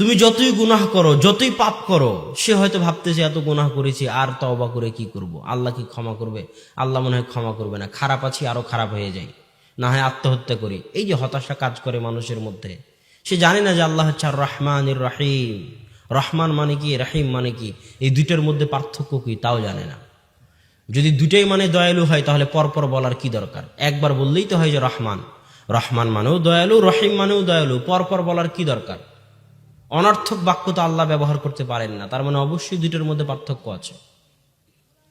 তুমি যতই গুনাহ করো, যতই পাপ করো, সে হয়তো ভাবতেছে, এত গুনাহ করেছি, আর তওবা করে কি করব? আল্লাহ কি ক্ষমা করবে? আল্লাহ মনে হয় ক্ষমা করবে না। খারাপ আছি, আরও খারাপ হয়ে যাই। না হয় আত্মহত্যা করি। এই যে হতাশা কাজ করে মানুষের মধ্যে। সে জানে না যে আল্লাহ হচ্ছে আর রহমান রাহিম। রহমান মানে কি, রাহিম মানে কি? এই দুইটার মধ্যে পার্থক্য কি তাও জানে না। যদি দুটাই মানে দয়ালু হয়, তাহলে পরপর বলার কি দরকার? একবার বললেই তো হয় যে রহমান। রহমান মানেও দয়ালু, রহিম মানেও দয়ালু। পরপর বলার কি দরকার? অনর্থক বাক্য তো আল্লাহ ব্যবহার করতে পারেন না। তার মানে অবশ্যই দুইটার মধ্যে পার্থক্য আছে।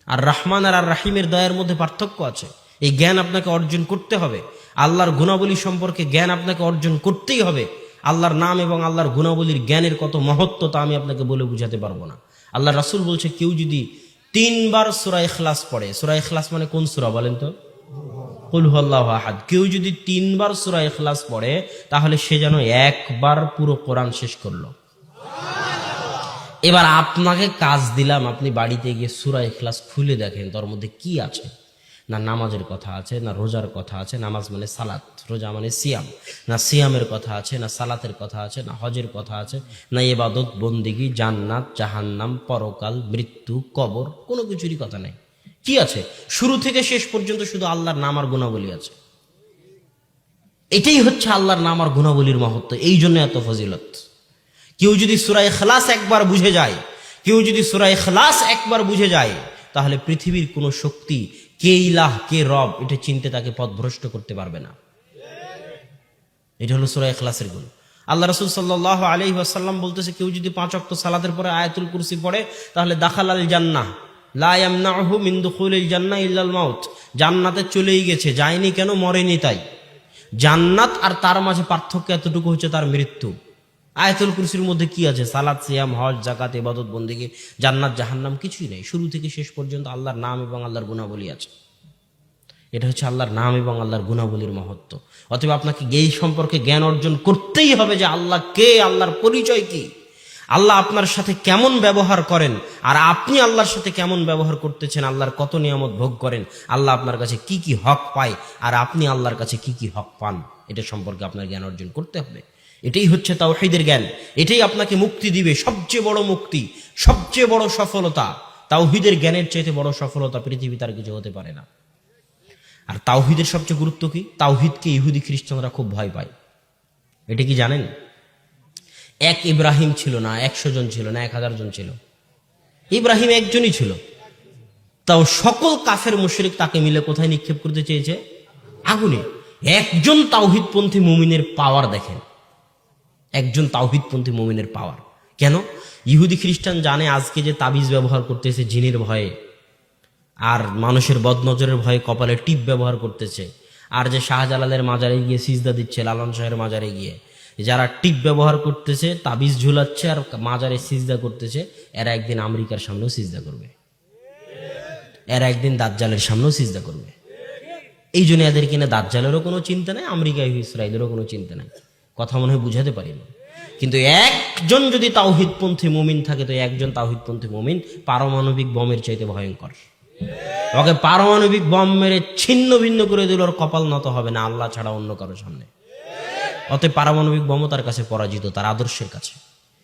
আর রহমান আর আর রাহিমের দয়ার মধ্যে পার্থক্য আছে। এই জ্ঞান আপনাকে অর্জন করতে হবে। আল্লাহর গুণাবলী সম্পর্কে জ্ঞান আপনাকে অর্জন করতেই হবে। আল্লাহর নাম এবং আল্লাহর গুণাবলীর জ্ঞানের কত মহত্ব তা আমি আপনাকে বলে বুঝাতে পারব না। আল্লাহ রাসুল বলছে, কেউ যদি তিনবার সুরা এখলাস পড়ে, সুরা এখলাস মানে কোন সুরা বলেন তো? আহাদ। কেউ যদি তিনবার সুরা ইখলাস পড়ে, তাহলে সে যেন একবার পুরো কোরআন শেষ করল। এবার আপনাকে কাজ দিলাম, আপনি বাড়িতে গিয়ে সুরা ইখলাস খুলে দেখেন, তার মধ্যে কি আছে? না নামাজের কথা আছে, না রোজার কথা আছে, নামাজ মানে সালাত, রোজা মানে সিয়াম। না সিয়ামের কথা আছে, না সালাতের কথা আছে, না হজের কথা আছে, না এবাদত বন্দিগি, জান্নাত, জাহান্নাম, পরকাল, মৃত্যু, কবর, কোনো কিছুরই কথা নেই। কি আছে? শুরু থেকে শেষ পর্যন্ত শুধু আল্লাহর নাম আর গুণাবলী আছে। এটাই হচ্ছে আল্লাহর নাম আর গুণাবলীর মহত্ব। এই জন্য এত ফজিলত। কেউ যদি সুরায় খালাস একবার বুঝে যায়, কেউ যদি সুরায় খালাস একবার বুঝে যায়, তাহলে পৃথিবীর কোনো শক্তি, কে ইলাহ, কে রব, এটা চিনতে তাকে পথভ্রষ্ট করতে পারবে না। এটা হলো সুরাই খালাসের গুণ। আল্লাহ রসুল সাল্লাহ আলহি আসাল্লাম বলতেছে, কেউ যদি পাঁচ অক্ট সালাতের পরে আয়াতুল কুরসি পড়ে, তাহলে দাখাল আল জান্নাহ। লাহু মিন্দুল জান্না ইল্লাল মাউত। জান্নাতে চলেই গেছে, যায়নি কেন, মরেনি তাই। জান্নাত আর তার মাঝে পার্থক্য এতটুকু হচ্ছে তার মৃত্যু। আয়াতুল কুরসির মধ্যে কি আছে? সালাদ, সিয়াম, হজ জাকাত ইবাদত বন্দিকে জান্নাত, জাহান্নাম, কিছুই নেই। শুরু থেকে শেষ পর্যন্ত আল্লাহর নাম এবং আল্লাহর গুণাবলী আছে। এটা হচ্ছে আল্লাহর নাম এবং আল্লাহর গুণাবলীর মহত্ব। অতএব আপনাকে এই সম্পর্কে জ্ঞান অর্জন করতেই হবে যে আল্লাহ কে, আল্লাহর পরিচয় কি। আল্লাহ আপনার সাথে কেমন ব্যবহার করেন? আর আপনি আল্লাহর সাথে কেমন ব্যবহার করতেছেন? আল্লাহর কত নিয়ামত ভোগ করেন? আল্লাহ আপনার কাছে কি কি হক পায়? আর আপনি আল্লাহর কাছে কি কি হক পান? এটা সম্পর্কে আপনার জ্ঞান অর্জন করতে হবে। এটাই হচ্ছে তাওহিদের জ্ঞান। এটাই আপনাকে মুক্তি দিবে। সবচেয়ে বড় মুক্তি, সবচেয়ে বড় সফলতা। তাওহিদের জ্ঞানের চাইতে বড় সফলতা পৃথিবী তার কিছু হতে পারে না। আর তাওহিদের সবচেয়ে গুরুত্ব কি? তাওহিদকে ইহুদি খ্রিস্টানরা খুব ভয় পায়। এটা কি জানেন? এক ইব্রাহিম ছিল না, একশো জন ছিল না, এক হাজার জন ছিল। ইব্রাহিম একজনই ছিল। তাও সকল কাফের মুশরিক তাকে মিলে কোথায় নিক্ষেপ করতে চেয়েছে? আগুনে। একজন তাওহিদপন্থী মুমিনের পাওয়ার দেখেন। একজন তাওহিদপন্থী মুমিনের পাওয়ার কেন? ইহুদি খ্রিস্টান জানে আজকে যে তাবিজ ব্যবহার করতেছে জিনের ভয়ে। আর মানুষের বদনজরের ভয়ে কপালে টিপ ব্যবহার করতেছে। আর যে শাহজালালের মাজারে গিয়ে সিজদা দিচ্ছে, লালন শাহের মাজারে গিয়ে। যারা টিপ ব্যবহার করতেছে, তাবিজ ঝুলাচ্ছে আর মাজারে সিজদা করতেছে, এরা একদিন আমেরিকার সামনেও সিজদা করবে। এরা একদিন দাজ্জালের সামনেও সিজদা করবে। এই জন্য এদের কিনা দাজ্জালেরও কোনো চিন্তা নাই, আমেরিকা ইসরায়েলেরও কোনো চিন্তা নাই। কথা মনে হয় বুঝাতে পারিনি কিন্তু একজন যদি তাওহিদপন্থী মুমিন থাকে, তো একজন তাওহিদপন্থী মুমিন পারমাণবিক বমের চাইতে ভয়ঙ্কর। ওকে পারমাণবিক বম মেরে ছিন্ন ভিন্ন করে দিল, ওর কপাল নত হবে না, আল্লাহ ছাড়া অন্য কারও সামনে। অতএব পারমাণবিক বমও তার কাছে পরাজিত তার আদর্শের কাছে।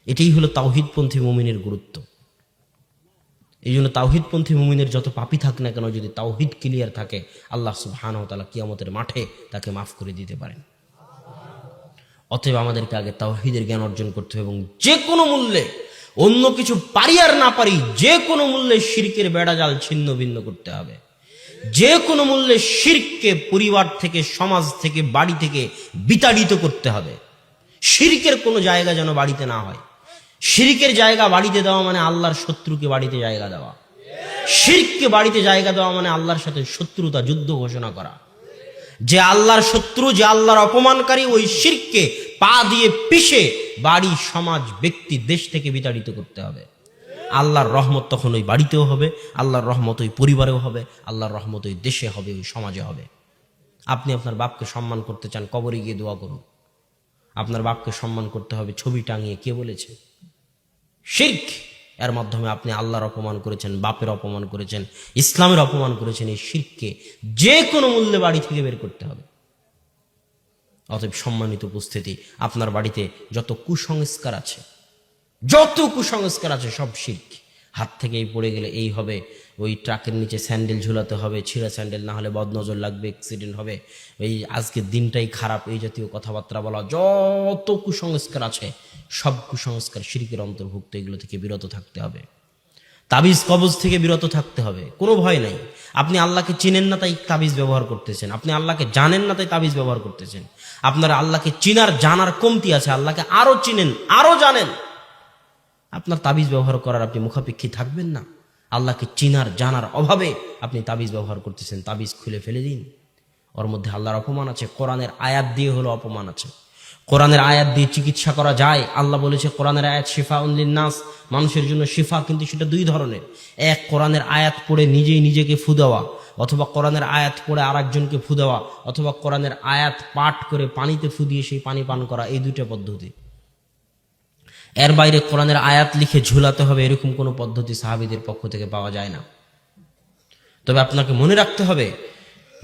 এটাই হলো তাওহিদপন্থী মুমিনের গুরুত্ব। এই জন্য তাওহিদপন্থী মুমিনের যত পাপি থাক না কেন, যদি তাওহিদ ক্লিয়ার থাকে, আল্লাহ সুবহান তালা কিয়ামতের মাঠে তাকে মাফ করে দিতে পারেন। অতএব আমাদেরকে আগে তাওহিদের জ্ঞান অর্জন করতে হবে এবং যে কোনো মূল্যে, অন্য কিছু পারি আর না পারি, যে কোনো মূল্যে শিরকের বেড়াজাল ছিন্ন ভিন্ন করতে হবে। যে কোনো মূল্যে শিরকে পরিবার থেকে, সমাজ থেকে, বাড়ি থেকে বিতাড়িত করতে হবে। শিরকের কোনো জায়গা যেন বাড়িতে না হয়। শিরকের জায়গা বাড়িতে দেওয়া মানে আল্লাহর শত্রুকে বাড়িতে জায়গা দেওয়া। শিরককে বাড়িতে জায়গা দেওয়া মানে আল্লাহর সাথে শত্রুতা, যুদ্ধ ঘোষণা করা। যে আল্লাহর শত্রু, যে আল্লাহর অপমানকারী, ওই শিরককে পা দিয়ে পিষে বাড়ি, সমাজ, ব্যক্তি, দেশ থেকে বিতাড়িত করতে হবে। আল্লাহর রহমত তখন ওই বাড়িতেও হবে, আল্লাহর রহমত ওই পরিবারেও হবে, আল্লাহর রহমত ওই দেশে হবে, ওই সমাজে হবে। আপনি আপনার বাপকে সম্মান করতে চান, কবরে গিয়ে দোয়া করুন। আপনার বাপকে সম্মান করতে হবে, ছবি টাঙিয়ে কে বলেছে? শির্ক! এর মাধ্যমে আপনি আল্লাহর অপমান করেছেন, বাপের অপমান করেছেন, ইসলামের অপমান করেছেন, এই শিরককে যে কোনো মূল্যে বাড়ি থেকে বের করতে হবে। অতএব সম্মানিত উপস্থিতি, আপনার বাড়িতে যত কুসংস্কার আছে যত কুসংস্কার আছে, সব শির্ক। হাত থেকে এই পড়ে গেলে এই হবে, ওই ট্রাকের নিচে স্যান্ডেল ঝুলাতে হবে, ছিঁড়া স্যান্ডেল, না হলে বদনজর লাগবে অ্যাক্সিডেন্ট হবে। এই আজকের দিনটাই খারাপ, এই জাতীয় কথাবার্তা বলা, যত কুসংস্কার আছে, সব কুসংস্কার শিরকের অন্তর্ভুক্ত, এগুলো থেকে বিরত থাকতে হবে। তাবিজ কবজ থেকে বিরত থাকতে হবে, কোনো ভয় নাই। আপনি আল্লাহকে চিনেন না, তাই তাবিজ ব্যবহার করতেছেন। আপনি আল্লাহকে জানেন না, তাই তাবিজ ব্যবহার করতেছেন। আপনার আল্লাহকে চিনার, জানার কমতি আছে, আল্লাহকে আরও চিনেন, আরও জানেন। আপনার তাবিজ ব্যবহার করার আপনি মুখাপেক্ষী থাকবেন না। আল্লাহকে চিনার, জানার অভাবে আপনি তাবিজ ব্যবহার করতেছেন। তাবিজ খুলে ফেলে দিন। ওর মধ্যে আল্লাহর অপমান আছে, কোরআনের আয়াত দিয়ে হলো অপমান আছে। কোরআনের আয়াত দিয়ে চিকিৎসা করা যায়। আল্লাহ বলেছে, কোরআনের আয়াত শিফা উল্লিন নাস মানুষের জন্য শিফা কিন্তু সেটা দুই ধরনের। এক, কোরআনের আয়াত পড়ে নিজেই নিজেকে ফু দেওয়া, অথবা কোরআনের আয়াত পড়ে আর একজনকে ফু দেওয়া, অথবা কোরআনের আয়াত পাঠ করে পানিতে ফু দিয়ে সেই পানি পান করা, এই দুইটা পদ্ধতি। এর বাইরে কোরআনের আয়াত লিখে ঝুলাতে হবে, এরকম কোনো পদ্ধতি সাহাবিদের পক্ষ থেকে পাওয়া যায় না। তবে আপনাকে মনে রাখতে হবে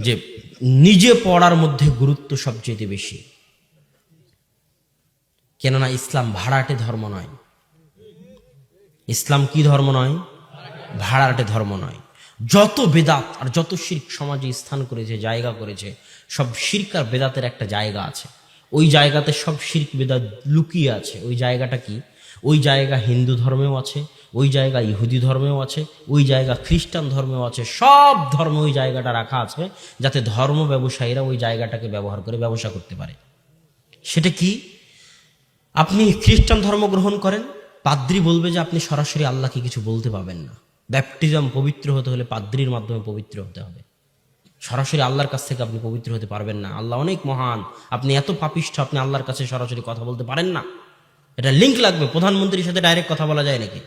যে নিজে পড়ার মধ্যে গুরুত্ব সবচেয়ে বেশি। কেননা ইসলাম ভাড়াটে ধর্ম নয়। ইসলাম কি ধর্ম নয়? ভাড়াটে ধর্ম নয়। যত বেদাত আর যত শির্ক সমাজে স্থান করেছে, জায়গা করেছে, সব শির্ক আর বেদাতের একটা জায়গা আছে। ওই জায়গাতে সব শির্ক বেদাত লুকিয়ে আছে। ওই জায়গাটা কি? ওই জায়গা হিন্দু ধর্মেও আছে, ওই জায়গা ইহুদি ধর্মেও আছে, ওই জায়গা খ্রিস্টান ধর্মেও আছে, সব ধর্মে ওই জায়গাটা রাখা আছে যাতে ধর্ম ব্যবসায়ীরা ওই জায়গাটাকে ব্যবহার করে ব্যবসা করতে পারে। সেটা কি? আপনি খ্রিস্টান ধর্ম গ্রহণ করেন, পাদ্রি বলবে যে আপনি সরাসরি আল্লাহকে কিছু বলতে পাবেন না। ব্যাপটিজম পবিত্র হতে হলে পাদ্রির মাধ্যমে পবিত্র হতে হবে। সরাসরি আল্লাহর কাছ থেকে আপনি পবিত্র হতে পারবেন না। আল্লাহ অনেক মহান। আপনি এত পাপিষ্ঠ, আপনি আল্লাহর কাছে সরাসরি কথা বলতে পারেন না। এটা লিঙ্ক লাগবে। প্রধানমন্ত্রীর সাথে ডাইরেক্ট কথা বলা যায় নাকি?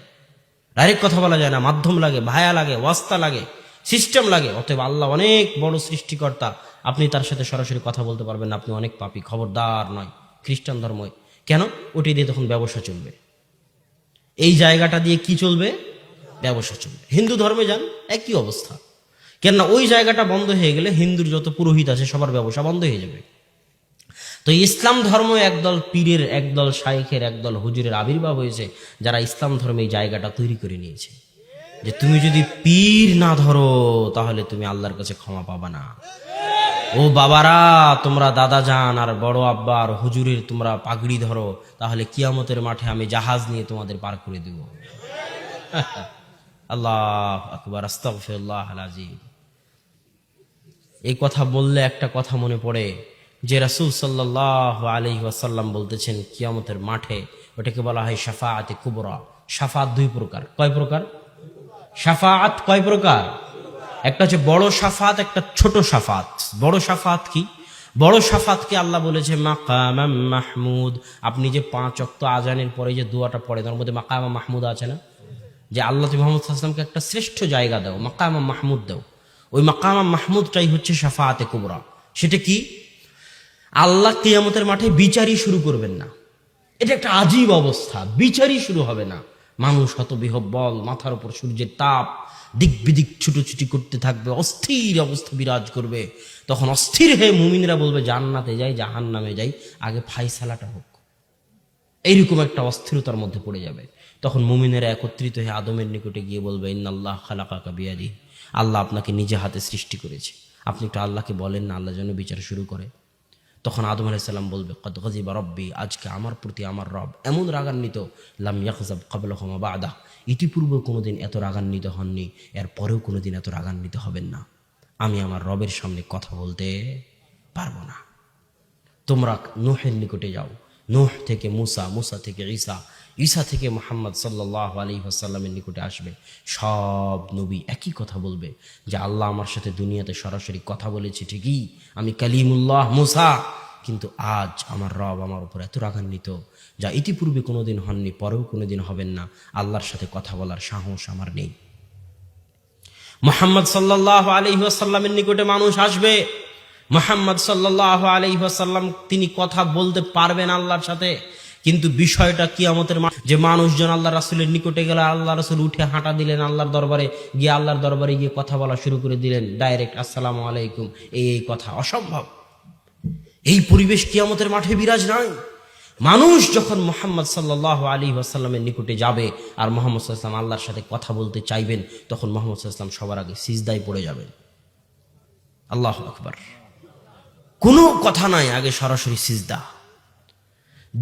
ডাইরেক্ট কথা বলা যায় না। মাধ্যম লাগে, ভায়া লাগে, ওয়াস্তা লাগে সিস্টেম লাগে। অতএব আল্লাহ অনেক বড় সৃষ্টিকর্তা। আপনি তার সাথে সরাসরি কথা বলতে পারবেন না। আপনি অনেক পাপি, খবরদার নয়, খ্রিস্টান ধর্ম কেন? ওটি দিয়ে তখন ব্যবসা চলবে। এই জায়গাটা দিয়ে কি চলবে? ব্যবসা চলবে। হিন্দু ধর্মে যান, একই অবস্থা। কেননা ওই জায়গাটা বন্ধ হয়ে গেলে হিন্দুর যত পুরোহিত আছে সবার ব্যবসা বন্ধ হয়ে যাবে। তো ইসলাম ধর্ম একদল পীরের, একদল শাইখের, একদল হুজুরের আবির্ভাব হয়েছে যারা ইসলাম ধর্মে এই জায়গাটা তৈরি করে নিয়েছে। যে তুমি যদি পীর না ধরো, তাহলে তুমি আল্লাহর কাছে ক্ষমা পাবা না। ও বাবারা, তোমরা দাদা যান আর বড় আব্বা আর হুজুরের তোমরা পাগড়ি ধরো, তাহলে কিয়ামতের মাঠে আমি জাহাজ নিয়ে তোমাদের পার করে দেব। আল্লাহ আকবর, আস্তাগফিরুল্লাহ আলাজিম এই কথা বললে একটা কথা মনে পড়ে যে রাসূল সাল্লাহ আলহি ওয়াসাল্লাম বলতেছেন, কিয়ামতের মাঠে ওটাকে বলা হয় সাফাআতে কুবরা। সাফাত দুই প্রকার। কয় প্রকার? সাফাআত কয় প্রকার? একটা হচ্ছে বড় সাফাত একটা ছোট সাফাত বড় সাফাত কি? বড় সাফাতকে আল্লাহ বলেছে, মাকামাম মাহমুদ। আপনি যে পাঁচ অক্ত আজানের পরে যে দোয়াটা পড়ে তার মধ্যে মাকামা মাহমুদ আছে না? যে আল্লাহ মোহাম্মদ আসলামকে একটা শ্রেষ্ঠ জায়গা দাও মাকামা মাহমুদ দাও। ওই মাকামা মাহমুদটাই হচ্ছে সাফাতে কুবরা। সেটা কি? আল্লাহ কিয়ামতের মাঠে বিচারই শুরু করবেন না। এটা একটা আজীব অবস্থা। বিচারই শুরু হবে না। মানুষ হত বিহব্বল মাথার উপর সূর্যের তাপ দিক বিদিক ছুটোছুটি করতে থাকবে, অস্থির অবস্থা বিরাজ করবে। তখন অস্থির হয়ে মুমিনরা বলবে, জান্নাতে যাই জাহান নামে যাই, আগে ফাইসালাটা হোক। এইরকম একটা অস্থিরতার মধ্যে পড়ে যাবে। তখন মুমিনেরা একত্রিত হয়ে আদমের নিকটে গিয়ে বলবে, ইন্নাল্লাহ খালাকাকা বিয়াদি আল্লাহ আপনাকে নিজে হাতে সৃষ্টি করেছে। আপনি একটু আল্লাহকে বলেন না, আল্লাহ যেন বিচার শুরু করে। তখন আদম আলাইসাল্লাম বলবে কত গজিবা রব্বি, আজকে আমার প্রতি আমার রব এমন রাগান্বিত, লাম ইয়াকজাব কাবল ক্ষমা বা আদা ইতিপূর্বে কোনোদিন এত রাগান্বিত হননি এর পরেও কোনোদিন এত রাগান্বিত হবেন না। আমি আমার রবের সামনে কথা বলতে পারব না। তোমরা নোহের নিকটে যাও। নোহ থেকে মুসা মুসা থেকে ঈসা ঈসা থেকে মোহাম্মদ সাল্লাহ আলী আসাল্লামের নিকটে আসবে। সব নবী একই কথা বলবে যে, আল্লাহ আমার সাথে দুনিয়াতে সরাসরি কথা বলেছে ঠিকই, আমি কালিমুল্লাহ মুসা, কিন্তু আজ আমার রব আমার উপর এত রাগান্বিত, যা ইতিপূর্বে কোনোদিন হননি, পরেও কোনোদিন হবেন না, আল্লাহর সাথে কথা বলার সাহস আমার নেই। মোহাম্মদ সাল্লাহ আলী আসাল্লামের নিকটে মানুষ আসবে। মোহাম্মদ সাল্লাহ আলী আসাল্লাম তিনি কথা বলতে পারবেন আল্লাহর সাথে। কিন্তু বিষয়টা কিয়ামতের মা- যে মানুষজন আল্লাহ রাসুলের নিকটে গেলে, আল্লাহ রাসুল উঠে হাঁটা দিলেন আল্লাহর দরবারে, গিয়ে আল্লাহর দরবারে গিয়ে কথা বলা শুরু করে দিলেন। ডাইরেক্ট, আসসালামু আলাইকুম, এই এই কথা অসম্ভব। এই পরিবেশ কি কিয়ামতের মাঠে বিরাজ নাই মানুষ যখন মোহাম্মদ সাল্লাহ আলী আসাল্লামের নিকটে যাবে আর মোহাম্মদ সাল্লাম আল্লাহর সাথে কথা বলতে চাইবেন, তখন মোহাম্মদ সাল্লাম সবার আগে সিজদায় পড়ে যাবেন। আল্লাহ আকবার। কোনো কথা নাই, আগে সরাসরি সিজদা।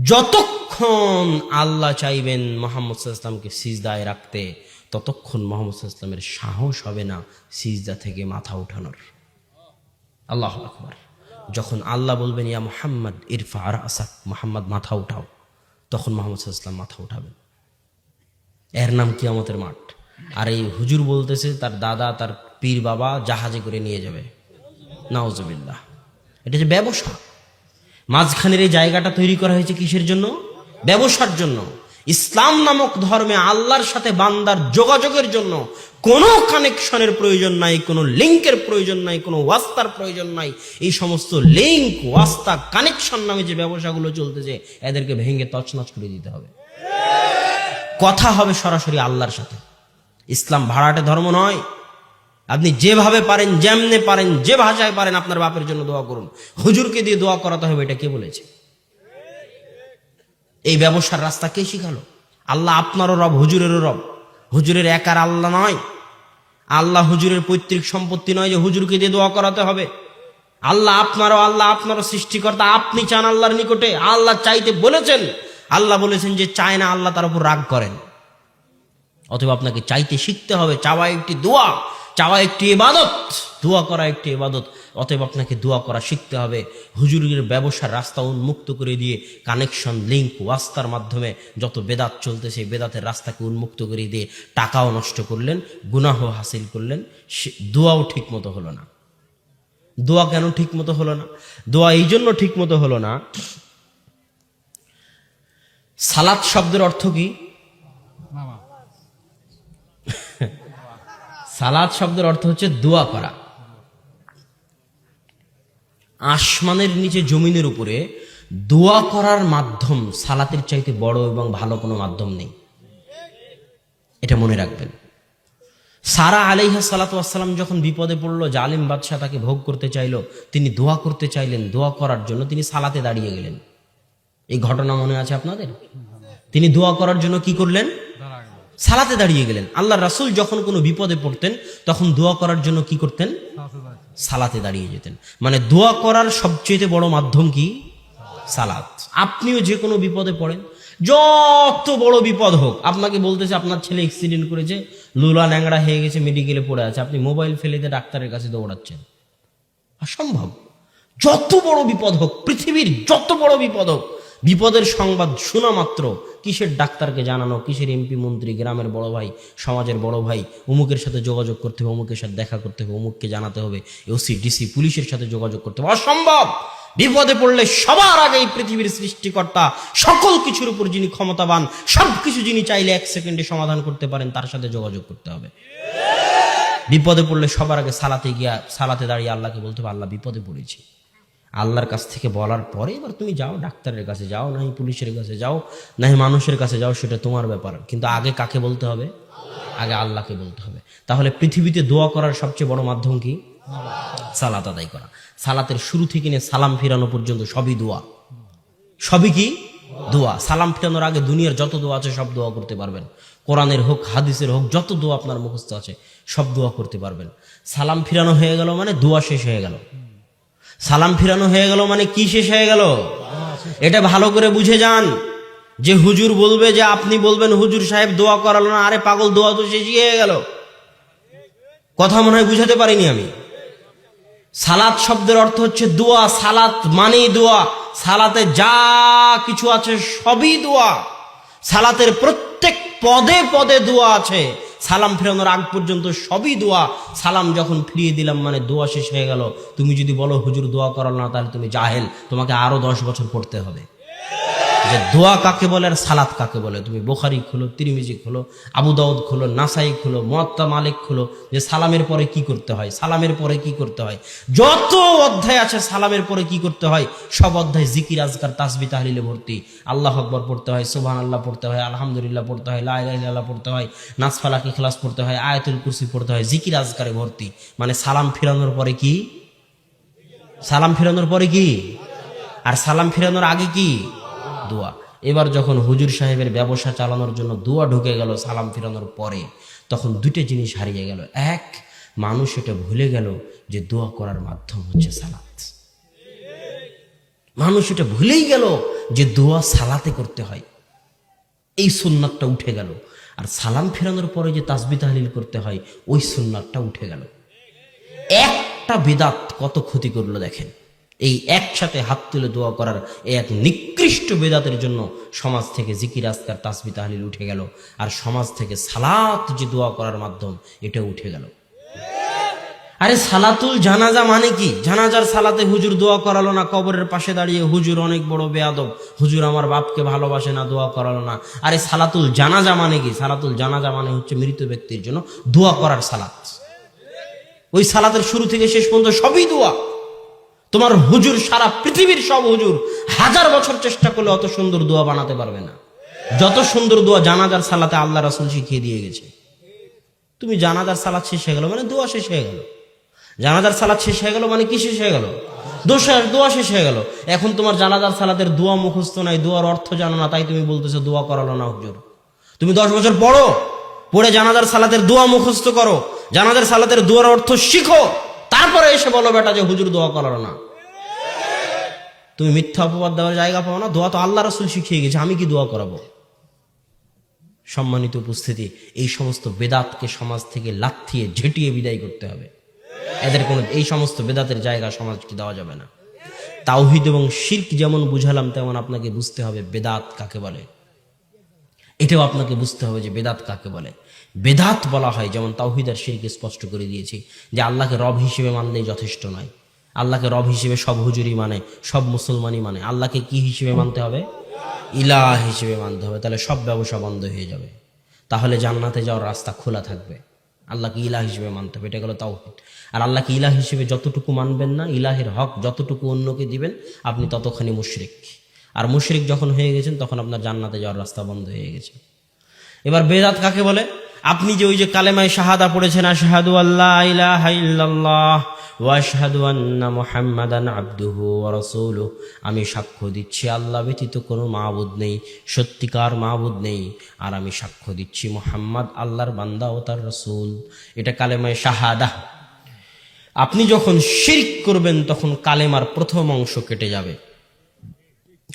যতক্ষণ আল্লাহ চাইবেন মোহাম্মদ সাল্লামকে সিজদায় রাখতে, ততক্ষণ মোহাম্মদ সাল্লামের সাহস হবে না সিজদা থেকে মাথা উঠানোর। আল্লাহ আকবার। যখন আল্লাহ বলবেন, ইয়া মোহাম্মদ, ইরফা আর আসাক মোহাম্মদ, মাথা উঠাও তখন মোহাম্মদ সাল্লাম মাথা উঠাবেন। এর নাম কিয়ামতের মাঠ। আর এই হুজুর বলতেছে, তার দাদা, তার পীর বাবা জাহাজে করে নিয়ে যাবে। নাওজবিল্লাহ এটা যে ব্যবসা। মাঝখানের এই জায়গাটা তৈরি করা হয়েছে কিসের জন্য? ব্যবসার জন্য। ইসলাম নামক ধর্মে আল্লাহর সাথে বান্দার যোগাযোগের জন্য কোনো কানেকশনের প্রয়োজন নাই, কোনো লিঙ্কের প্রয়োজন নাই, কোনো ওয়াস্তার প্রয়োজন নাই। এই সমস্ত লিঙ্ক ওয়াস্তা কানেকশন নামে যে ব্যবসাগুলো চলতেছে, এদেরকে ভেঙে তছনছ করে দিতে হবে। কথা হবে সরাসরি আল্লাহর সাথে। ইসলাম ভাড়াটে ধর্ম নয়। আপনি যেভাবে পারেন, যেমনে পারেন, যে ভাষায় পারেন আপনার বাপের জন্য দোয়া করুন। হুজুরকে দিয়ে দোয়া করাতে হবে, এটা কে বলেছে? এই ব্যবসার রাস্তা কে শিখালো? আল্লাহ আপনারও রব, হুজুরেরও রব। হুজুরের একার আল্লাহ নয়। আল্লাহ হুজুরের পৈতৃক সম্পত্তি নয় যে হুজুরকে দিয়ে দোয়া করাতে হবে। আল্লাহ আপনারও আল্লাহ আপনারও সৃষ্টিকর্তা। আপনি চান আল্লাহর নিকটে। আল্লাহ চাইতে বলেছেন। আল্লাহ বলেছেন যে চায় না আল্লাহ তার উপর রাগ করেন। অথবা আপনাকে চাইতে শিখতে হবে। চাওয়া একটি দোয়া। চাওয়া একটি ইবাদত, দোয়া করা একটি ইবাদত। অতএব আপনাকে দোয়া করা শিখতে হবে। হুজুরের ব্যবসার রাস্তা উন্মুক্ত করে দিয়ে কানেকশন লিঙ্ক ওয়াস্তার মাধ্যমে যত বেদাত চলতেছে বেদাতের রাস্তাকে উন্মুক্ত করে দিয়ে টাকাও নষ্ট করলেন গুনাহ হাসিল করলেন। দোয়াও ঠিক মতো হলো না। দোয়া কেন ঠিক মতো হলো না? দোয়া এই জন্য ঠিক মতো হলো না। সালাত শব্দের অর্থ কি? সালাদ শব্দের অর্থ হচ্ছে দোয়া করা। আসমানের নিচে জমিনের উপরে দোয়া করার মাধ্যম সালাতের চাইতে বড় এবং ভালো কোনো মাধ্যম নেই। এটা মনে রাখবেন। সারা আলাইহা সালাতাম যখন বিপদে পড়ল, জালিম বাদশাহ তাকে ভোগ করতে চাইলো, তিনি দোয়া করতে চাইলেন, দোয়া করার জন্য তিনি সালাতে দাঁড়িয়ে গেলেন। এই ঘটনা মনে আছে আপনাদের? তিনি দোয়া করার জন্য কি করলেন? সালাতে দাঁড়িয়ে গেলেন। আল্লাহ রাসূল যখন কোনো বিপদে পড়তেন, তখন দোয়া করার জন্য কি করতেন? সালাতে দাঁড়িয়ে যেতেন। মানে দোয়া করার সবচেয়ে বড় মাধ্যম কি? সালাত। আপনিও যে কোনো বিপদে পড়েন, যত বড় বিপদ হোক, আপনাকে বলতেছে, আপনার ছেলে অ্যাক্সিডেন্ট করেছে, লুলা ন্যাংরা হয়ে গেছে মেডিকেলে পড়ে আছে, আপনি মোবাইল ফেলে দিয়ে ডাক্তারের কাছে দৌড়াচ্ছেন। অসম্ভব। যত বড় বিপদ হোক, পৃথিবীর যত বড় বিপদ হোক বিপদের সংবাদ শোনা মাত্র, কিসের ডাক্তারকে জানানো, কিসের এমপি মন্ত্রী, গ্রামের বড় ভাই, সমাজের বড় ভাই, অমুকের সাথে যোগাযোগ করতে হবে, অমুকের সাথে দেখা করতে হবে, অমুককে জানাতে হবে ওসি ডিসি পুলিশের সাথে যোগাযোগ করতে হবে। অসম্ভব! বিপদে পড়লে সবার আগে এই পৃথিবীর সৃষ্টিকর্তা, সকল কিছুর উপর যিনি ক্ষমতাবান, সব কিছু যিনি চাইলে এক সেকেন্ডে সমাধান করতে পারেন, তার সাথে যোগাযোগ করতে হবে। বিপদে পড়লে সবার আগে সালাতে গিয়া, সালাতে দাঁড়িয়ে আল্লাহকে বলতে হবে, আল্লাহ বিপদে পড়েছি। আল্লাহর কাছ থেকে বলার পরে এবার তুমি যাও, ডাক্তারের কাছে যাও নাই পুলিশের কাছে যাও নাই মানুষের কাছে যাও, সেটা তোমার ব্যাপার। কিন্তু আগে কাকে বলতে হবে? আগে আল্লাহকে বলতে হবে। তাহলে পৃথিবীতে দোয়া করার সবচেয়ে বড় মাধ্যম কি? সালাত আদায় করা। সালাতের শুরু থেকে নিয়ে সালাম ফিরানো পর্যন্ত সবই দোয়া। সবই কি? দোয়া। সালাম ফিরানোর আগে দুনিয়ার যত দোয়া আছে সব দোয়া করতে পারবেন। কোরআনের হোক, হাদিসের হোক, যত দোয়া আপনার মুখস্থ আছে, সব দোয়া করতে পারবেন। সালাম ফিরানো হয়ে গেল মানে দোয়া শেষ হয়ে গেল। সালাম ফিরানো হয়ে গেল মানে কি শেষ হয়ে গেল? এটা ভালো করে বুঝে যান। যে হুজুর বলবে, যে আপনি বলবেন, হুজুর সাহেব দোয়া করালো না, আরে পাগল, দোয়া তো শেষই হয়ে গেল। কথা মনে হয় বুঝাতে পারিনি আমি। সালাত শব্দের অর্থ হচ্ছে দোয়া। সালাত মানেই দোয়া। সালাতে যা কিছু আছে সবই দোয়া। সালাতের প্রত্যেক পদে পদে দোয়া আছে। সালাম ফেরানোর আগ পর্যন্ত সবই দোয়া। সালাম যখন ফিরিয়ে দিলাম মানে দোয়া শেষ হয়ে গেল। তুমি যদি বলো, হুজুর, দোয়া করাল না, তাহলে তুমি জাহেল। তোমাকে আরও দশ বছর পড়তে হবে। যে দোয়া কাকে বলে আর সালাত কাকে বলে? তুমি বোখারি খোলো, তিরমিজি খোলো, আবু দাউদ খোলো, নাসাই খোলো, মোয়াত্তা মালিক খোলো, যে সালামের পরে কি করতে হয়? সালামের পরে কি করতে হয়? যত অধ্যায় আছে সালামের পরে কি করতে হয়? সব অধ্যায় জিকির, আজকার, তাসবি, তাহলিলে ভর্তি। আল্লাহ আকবর পড়তে হয় সুবহান আল্লাহ পড়তে হয়, আলহামদুলিল্লাহ পড়তে হয়, লা ইলাহা ইল্লাল্লাহ পড়তে হয় নাসফালাকে খেলাস পড়তে হয়, আয়াতুল কুরসি পড়তে হয়, জিকির, আজকারে ভর্তি। মানে সালাম ফিরানোর পরে কি? সালাম ফিরানোর পরে কি? আর সালাম ফিরানোর আগে কি? দোয়া। এবার যখন হুজুর সাহেবের ব্যবসা চালানোর জন্য দোয়া ঢুকে গেল সালাম ফিরানোর পরে, তখন দুইটা জিনিস হারিয়ে গেল। এক, মানুষ এটা ভুলে গেল যে দোয়া করার মাধ্যম হচ্ছে সালাত। মানুষ এটা ভুলেই গেল যে দোয়া সালাতে করতে হয়। এই সুন্নাতটা উঠে গেল। আর সালাম ফেরানোর পরে যে তাসবি তাহলিল করতে হয়, ওই সুন্নাতটা উঠে গেল। একটা বেদাত কত ক্ষতি করল দেখেন। এই একসাথে হাত তুলে দোয়া করার এক নিকৃষ্ট বেদাতের জন্য সমাজ থেকে জিকির, আজকার, তাসবি, তাহলিল উঠে গেল। আর সমাজ থেকে সালাত যে দোয়া করার মাধ্যম এটা উঠে গেল। আরে সালাতুল জানাজা মানে কি? জানাজার সালাতে হুজুর দোয়া করালো না, কবরের পাশে দাঁড়িয়ে হুজুর অনেক বড় বেয়াদব। হুজুর আমার বাপকে ভালোবাসে না, দোয়া করালো না। আরে সালাতুল জানাজা মানে কি? সালাতুল জানাজা মানে হচ্ছে মৃত ব্যক্তির জন্য দোয়া করার সালাত। ওই সালাতের শুরু থেকে শেষ পর্যন্ত সবই দোয়া। তোমার হুজুর সারা পৃথিবীর সব হুজুর হাজার বছর চেষ্টা করলে অত সুন্দর দোয়া বানাতে পারবে না। যত সুন্দর দোয়া জানাজার সালাতে আল্লাহ রাসুল শিখিয়ে দিয়ে গেছে। তুমি জানাজার সালাত শেষ হয়ে গেল মানে দোয়া শেষ হয়ে গেল। জানাজার সালাত শেষ হয়ে গেল মানে কি শেষ হয়ে গেল? দোষার দোয়া শেষ হয়ে গেল। এখন তোমার জানাজার সালাতের দোয়া মুখস্থ নাই, দোয়ার অর্থ জানো না, তাই তুমি বলতেছো দোয়া করালো না হুজুর। তুমি দশ বছর পড়ো, পড়ে জানাজার সালাতের দোয়া মুখস্থ করো। জানাজার সালাতের দোয়ার অর্থ শিখো। তারপরে এসে বলো বেটা যে হুজুর দোয়া করালো না। তুমি মিথ্যা অপবাদ দেওয়ার জায়গা পাও না, দোয়া তো আল্লাহ রসুল শিখিয়ে গেছে, আমি কি দোয়া করাবো? সম্মানিত উপস্থিতি, এই সমস্ত বেদাতকে সমাজ থেকে লাথিয়ে ঝেটিয়ে বিদায় করতে হবে। এদের কোনো, এই সমস্ত বেদাতের জায়গা সমাজকে দেওয়া যাবে না। তাওহিদ এবং শির্ক যেমন বুঝালাম, তেমন আপনাকে বুঝতে হবে বেদাত কাকে বলে। এটাও আপনাকে বুঝতে হবে যে বেদাত কাকে বলে। বেদাত বলা হয়, যেমন তাওহিদ আর শিরকে স্পষ্ট করে দিয়েছি, যে আল্লাহকে রব হিসেবে মানলেই যথেষ্ট নয়। আল্লাহকে রব হিসেবে সব হুজুরি মানে সব মুসলমানই মানে। আল্লাহকে কি হিসেবে মানতে হবে? ইলা হিসেবে মানতে হবে। তাহলে সব ব্যবসা বন্ধ হয়ে যাবে। তাহলে জান্নাতে যাওয়ার রাস্তা খোলা থাকবে। আল্লাহকে ইলা হিসেবে মানতে হবে, এটা গেলো তাওহিদ। আর আল্লাহকে ইলা হিসেবে যতটুকু মানবেন না, ইলাহের হক যতটুকু অন্যকে দিবেন, আপনি ততখানি মুশরিক। আর মুশরিক যখন হয়ে গেছেন, তখন আপনার জান্নাতে যাওয়ার রাস্তা বন্ধ হয়ে গেছে। এবার বেদাত কাকে বলে? আপনি যে ওই যে কালেমায় শাহাদা পড়েছেন, আশহাদু আল্লাহ আমি সাক্ষ্য দিচ্ছি, আল্লাহ ব্যতীত কোনো মাবুদ নেই, সত্যিকার মাবুদ নেই। আর আমি সাক্ষ্য দিচ্ছি, মুহাম্মদ আল্লাহর বান্দা ও তার রাসূল। এটা কালেমায় শাহাদা। আপনি যখন শিরক করবেন, তখন কালেমার প্রথম অংশ কেটে যাবে।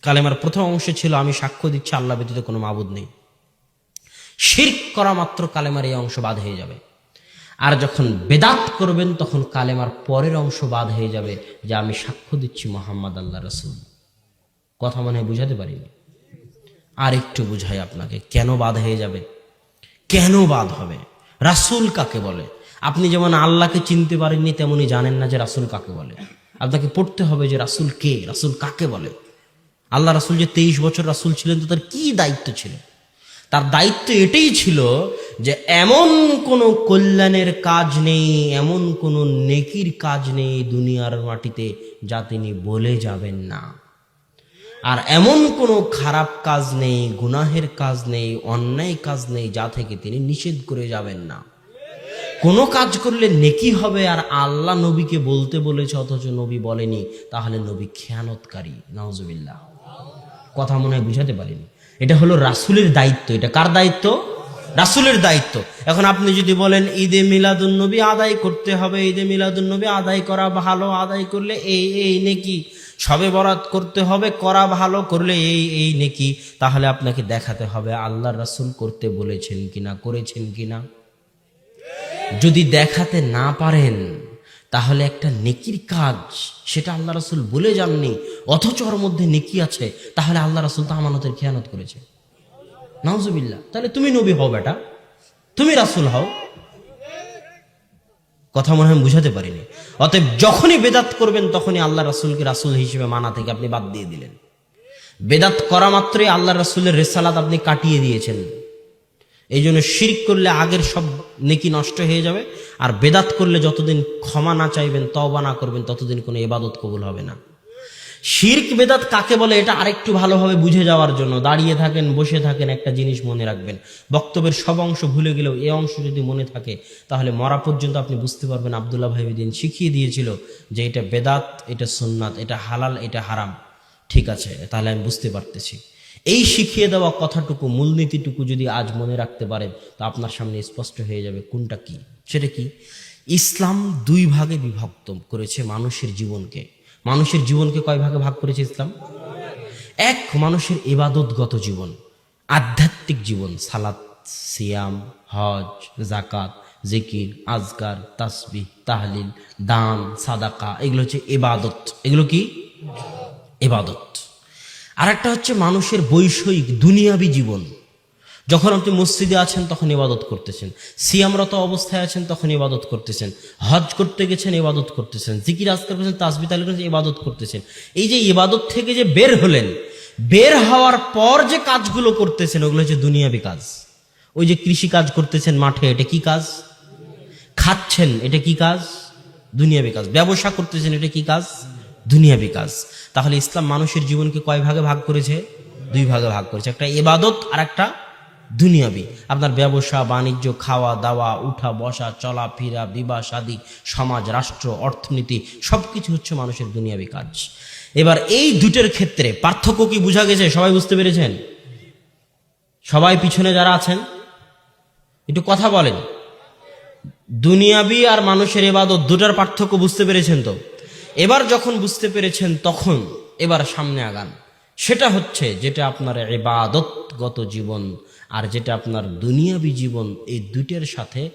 কালেমার প্রথম অংশ ছিল, আমি সাক্ষ্য দিচ্ছি, আল্লাহ ব্যতীত কোনো মাবুদ নেই। শির্ক করা মাত্র কালেমার এই অংশ বাদ হয়ে যাবে। আর যখন বেদাত করবেন, তখন কালেমার পরের অংশ বাদ হয়ে যাবে, যে আমি সাক্ষ্য দিচ্ছি মোহাম্মদ আল্লাহ রসুল। কথা মনে হয় বুঝাতে পারিনি? আর একটু বুঝাই আপনাকে, কেন বাদ হয়ে যাবে? কেন বাদ হবে? রাসুল কাকে বলে? আপনি যেমন আল্লাহকে চিনতে পারেননি, তেমনি জানেন না যে রাসুল কাকে বলে। আপনাকে পড়তে হবে যে রাসুল কে, রাসুল কাকে বলে? আল্লাহ রাসুল যে তেইশ বছর রাসুল ছিলেন, তো তার কি দায়িত্ব ছিল? তার দায়িত্ব এটাই ছিল যে এমন কোনো কল্যাণের কাজ নেই, এমন কোনো নেকির কাজ নেই দুনিয়ার মাটিতে যা তিনি বলে যাবেন না। আর এমন কোনো খারাপ কাজ নেই, গুনাহের কাজ নেই, অন্যায় কাজ নেই যা থেকে তিনি নিষেধ করে যাবেন না। কোনো কাজ করলে নেকি হবে আর আল্লাহ নবীকে বলতে বলেছে, অথচ নবী বলেনি, তাহলে নবী খেয়ানতকারী নওয়াজবিল্লাহ কথা মনে হয় বুঝাতে পারিনি। এটা হলো রাসুলের দায়িত্ব। এটা কার দায়িত্ব? রাসুলের দায়িত্ব। এখন আপনি যদি বলেন, ঈদে মিলাদুন নবী আদায় করতে হবে, ঈদে মিলাদুন নবী আদায় করা ভালো, আদায় করলে এই এই নেকি। সবে বরাত করতে হবে, করা ভালো, করলে এই এই নেকি। তাহলে আপনাকে দেখাতে হবে, আল্লাহ রাসুল করতে বলেছেন কিনা, করেছেন কিনা। যদি দেখাতে না পারেন তাহলে একটা নেকির কাজ, সেটা আল্লাহ রাসুল বলে যাননি, অথচ ওর মধ্যে নেকি আছে, তাহলে আল্লাহ রাসুল তো আমানতের খেয়ানত করেছে। নাউজুবিল্লাহ। তাহলে তুমি নবী হও বেটা, তুমি রাসুল হও। কথা মনে হয় বুঝাতে পারিনি। অতএব যখনই বেদাত করবেন, তখনই আল্লাহ রাসুলকে রাসুল হিসেবে মানা থেকে আপনি বাদ দিয়ে দিলেন। বেদাত করা মাত্রই আল্লাহ রাসুলের রেসালাত আপনি কাটিয়ে দিয়েছেন। এই জন্য শিরিক করলে আগের সব নেকি নষ্ট হয়ে যাবে। আর বেদাত করলে যতদিন ক্ষমা না চাইবেন তবা না করবেন, ততদিন কোনো এবাদত কবুল হবে না। শির্ক বেদাত কাকে বলে এটা আরেকটু ভালোভাবে বুঝে যাওয়ার জন্য। দাঁড়িয়ে থাকেন, বসে থাকেন একটা জিনিস মনে রাখবেন। বক্তব্যের সব অংশ ভুলে গেলেও এ অংশ যদি মনে থাকে, তাহলে মরা পর্যন্ত আপনি বুঝতে পারবেন আবদুল্লাহ ভাই দিন শিখিয়ে দিয়েছিল যে এটা বেদাত, এটা সুন্নাত, এটা হালাল, এটা হারাম। ঠিক আছে, তাহলে আমি বুঝতে পারতেছি। এই শিখিয়ে দেওয়া কথাটুকু, মূলনীতিটুকু যদি আজ মনে রাখতে পারেন, তো আপনার সামনে স্পষ্ট হয়ে যাবে কোনটা কি? সেটা কি? ইসলাম দুই ভাগে বিভক্ত করেছে মানুষের জীবনকে। মানুষের জীবনকে কয় ভাগে ভাগ করেছে ইসলাম? এক, মানুষের ইবাদতগত জীবন, আধ্যাত্মিক জীবন, সালাত, সিয়াম, হজ জাকাত জিকির, আজকার তাসবি তাহলিল, দান, সাদাকা, এগুলো হচ্ছে এবাদত এগুলো কি? ইবাদত। আর একটা হচ্ছে মানুষের বৈষয়িক দুনিয়াবি জীবন। যখন আপনি মসজিদে আছেন, তখন ইবাদত করতেছেন। সিয়ামরত অবস্থায় আছেন, তখন ইবাদত করতেছেন। হজ করতে গেছেন, ইবাদত করতেছেন। জিকির, আজকার করছেন, তাসবি তালি করছেন, ইবাদত করতেছেন। এই যে ইবাদত থেকে যে বের হলেন, বের হওয়ার পর যে কাজগুলো করতেছেন, ওগুলো হচ্ছে দুনিয়াবি কাজ। ওই যে কৃষি কাজ করতেছেন মাঠে, এটা কি কাজ? খাচ্ছেন, এটা কি কাজ? দুনিয়াবি কাজ। ব্যবসা করতেছেন, এটা কি কাজ? দুনিয়াবি কাজ। তাহলে ইসলাম মানুষের জীবনকে কয় ভাগে ভাগ করেছে? দুই ভাগে ভাগ করেছে। একটা এবাদত আর একটা দুনিয়াবি। আপনার ব্যবসা, বাণিজ্য, খাওয়া, দাওয়া, উঠা, বসা, চলা চলাফেরা বিবাহ, শাদী, সমাজ, রাষ্ট্র, অর্থনীতি সব কিছু হচ্ছে মানুষের দুনিয়াবি কাজ। এবার এই দুটের ক্ষেত্রে পার্থক্য কি বোঝা গেছে? সবাই বুঝতে পেরেছেন? সবাই পিছনে যারা আছেন, একটু কথা বলেন। দুনিয়াবি আর মানুষের এবাদত দুটার পার্থক্য বুঝতে পেরেছেন তো? এবার যখন বুঝতে পেরেছেন, তখন এবার সামনে আগান। সেটা হচ্ছে যেটা আপনার এবাদতগত জীবন আর যেটা আপনার দুনিয়াবি জীবন, এই দুইটার সাথে